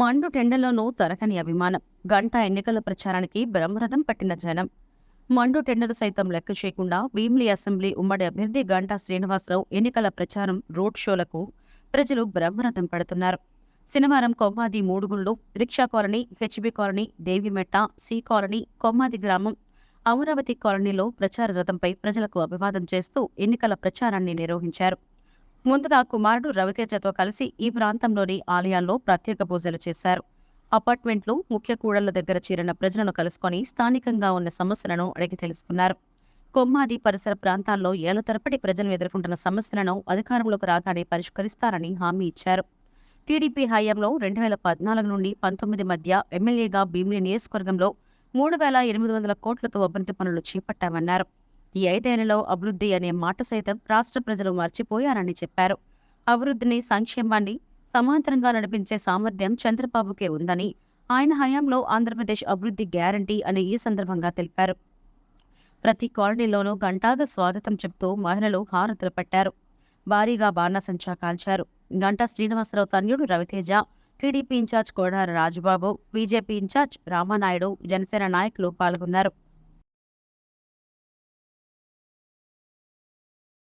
మండు టెండలోనూ తరగని అభిమానం. గంట ఎన్నికల ప్రచారానికి బ్రహ్మరథం పట్టిన జనం. మండు టెండలు సైతం లెక్క చేయకుండా భీమిలి అసెంబ్లీ ఉమ్మడి అభ్యర్థి గంటా శ్రీనివాసరావు ఎన్నికల ప్రచారం రోడ్ షోలకు ప్రజలు బ్రహ్మరథం పడుతున్నారు. శనివారం Kommadi మూడుగుళ్ళు rickshaw colony HB colony Devimetta C colony Kommadi గ్రామం అమరావతి కాలనీలో ప్రచార రథంపై ప్రజలకు అభివాదం చేస్తూ ఎన్నికల ప్రచారాన్ని నిర్వహించారు. ముందుగా కుమారుడు రవితేజతో కలిసి ఈ ప్రాంతంలోని ఆలయాల్లో ప్రత్యేక పూజలు చేశారు. అపార్ట్మెంట్లు ముఖ్య కూడళ్ళ దగ్గర చేరిన ప్రజలను కలుసుకొని స్థానికంగా ఉన్న సమస్యలను అడిగి తెలుసుకున్నారు. కొమ్మాది పరిసర ప్రాంతాల్లో ఏళ్ళ తరపటి ప్రజలు ఎదుర్కొంటున్న సమస్యలను అధికారంలోకి రాగానే పరిష్కరిస్తారని హామీ ఇచ్చారు. టీడీపీ హయాంలో రెండు వేల పద్నాలుగు నుండి పంతొమ్మిది మధ్య ఎమ్మెల్యేగా భీమిలి నియోజకవర్గంలో మూడు వేల ఎనిమిది వందల కోట్లతో అభివృద్ధి పనులు చేపట్టామన్నారు. ఈ ఐదేళ్ళలో అభివృద్ధి అనే మాట సైతం రాష్ట్ర ప్రజలు మర్చిపోయారని చెప్పారు. అభివృద్ధిని సంక్షేమాన్ని సమాంతరంగా నడిపించే సామర్థ్యం చంద్రబాబుకే ఉందని ఆయన హయాంలో ఆంధ్రప్రదేశ్ అభివృద్ధి గ్యారంటీ అని ఈ సందర్భంగా తెలిపారు. ప్రతి కాలనీలోనూ గంటాగా స్వాగతం చెప్తూ మహిళలు హారతులు పట్టారు. భారీగా బాణసంచా కాల్చారు. Ganta Srinivasarao తన్యుడు Raviteja TDP in-charge Kodara Rajubabu BJP in-charge Ramanaidu Janasena నాయకులు పాల్గొన్నారు.